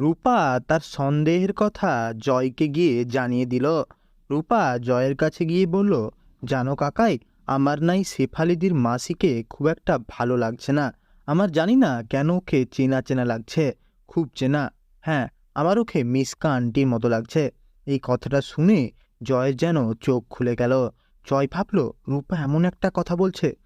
রূপা তার সন্দেহের কথা জয়কে গিয়ে জানিয়ে দিল। রূপা জয়ের কাছে গিয়ে বলল, জানো কাকাই, আমার নাই শেফালিদির মাসিকে খুব একটা ভালো লাগছে না। আমার জানি না কেন ওকে চেনা চেনা লাগছে, খুব চেনা। হ্যাঁ আমার ওকে মিসকা আন্টির মতো লাগছে। এই কথাটা শুনে জয়ের যেন চোখ খুলে গেল। জয় ভাবল, রূপা এমন একটা কথা বলছে?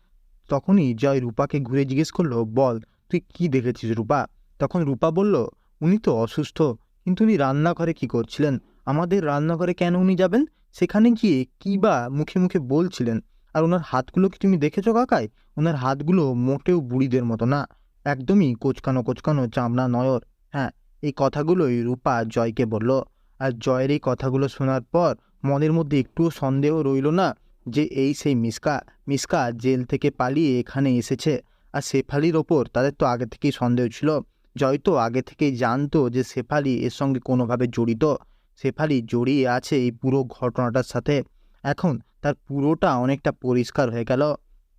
তখনই জয় রূপাকে ঘুরে জিজ্ঞেস করল, বল, তুই কি দেখেছিস রূপা? তখন রূপা বলল উনি তো অসুস্থ, কিন্তু উনি রান্নাঘরে কি করছিলেন? আমাদের রান্নাঘরে কেন উনি যাবেন? সেখানে গিয়ে কী বা মুখে মুখে বলছিলেন? আর ওনার হাতগুলো কি তুমি দেখেছ কাকাই? ওনার হাতগুলো মোটেও বুড়িদের মতো না। একদমই কোচকানো কোচকানো চামড়া নয়র। হ্যাঁ এই কথাগুলোই রূপা জয়কে বলল। আর জয়ের এই কথাগুলো শোনার পর মনের মধ্যে একটুও সন্দেহ রইল না যে এই সেই মিসকা মিসকা জেল থেকে পালিয়ে এখানে এসেছে। আর শেফালির ওপর তাদের তো আগে থেকেই সন্দেহ ছিল। জয় তো আগে থেকেই জানতো যে শেফালি এর সঙ্গে কোনোভাবে জড়িত। শেফালি জড়িয়ে আছে এই পুরো ঘটনাটার সাথে। এখন তার পুরোটা অনেকটা পরিষ্কার হয়ে গেল।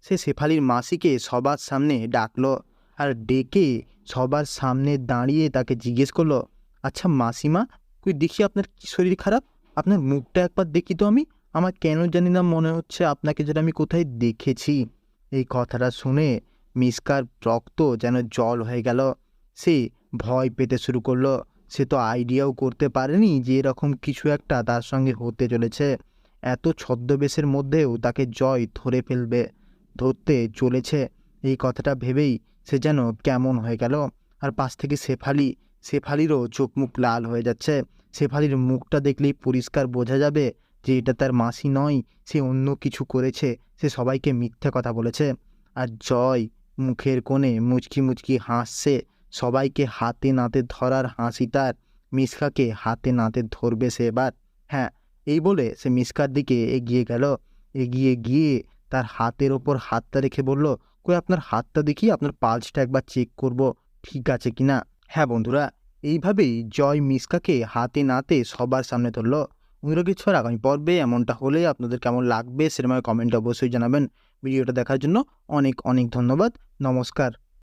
সে শেফালির মাসিকে সবার সামনে ডাকলো আর ডেকে সবার সামনে দাঁড়িয়ে তাকে জিজ্ঞেস করল আচ্ছা মাসিমা, কই দেখি আপনার কি শরীর খারাপ? আপনার মুখটা একবার দেখি তো আমি। আমার কেন জানি না মনে হচ্ছে আপনাকে যেটা আমি কোথায় দেখেছি। এই কথাটা শুনে মিসকার রক্ত যেন জল হয়ে গেল। সে ভয় পেতে শুরু করল। সে তো আইডিয়াও করতে পারেনি যে এরকম কিছু একটা তার সঙ্গে হতে চলেছে। এত ছদ্মবেশের মধ্যেও তাকে জয় ধরে ফেলবে, ধরতে চলেছে। এই কথাটা ভেবেই সে যেন কেমন হয়ে গেল। আর পাশ থেকে শেফালি, শেফালিরও চোখ মুখ লাল হয়ে যাচ্ছে। শেফালির মুখটা দেখলেই পরিষ্কার বোঝা যাবে যে এটা তার মাসি নয়, সে অন্য কিছু করেছে। সে সবাইকে মিথ্যে কথা বলেছে। আর জয় মুখের কোণে মুচকি মুচকি হাসছে। সবাইকে হাতে নাতে ধরার হাসি তার। মিসকাকে হাতে নাতে ধরবে সে এবার। হ্যাঁ এই বলে সে মিসকার দিকে এগিয়ে গেল। এগিয়ে গিয়ে তার হাতের ওপর হাতটা রেখে বলল, কই আপনার হাতটা দেখি, আপনার পালসটা একবার চেক করব, ঠিক আছে কি না হ্যাঁ বন্ধুরা। এইভাবেই জয় মিসকাকে হাতে নাতে সবার সামনে ধরল। অনুরাগ ছড় আগামী পর্বে এমনটা হলে আপনাদের কেমন লাগবে সেরকম কমেন্ট অবশ্যই জানাবেন। ভিডিওটা দেখার জন্য অনেক অনেক ধন্যবাদ। নমস্কার।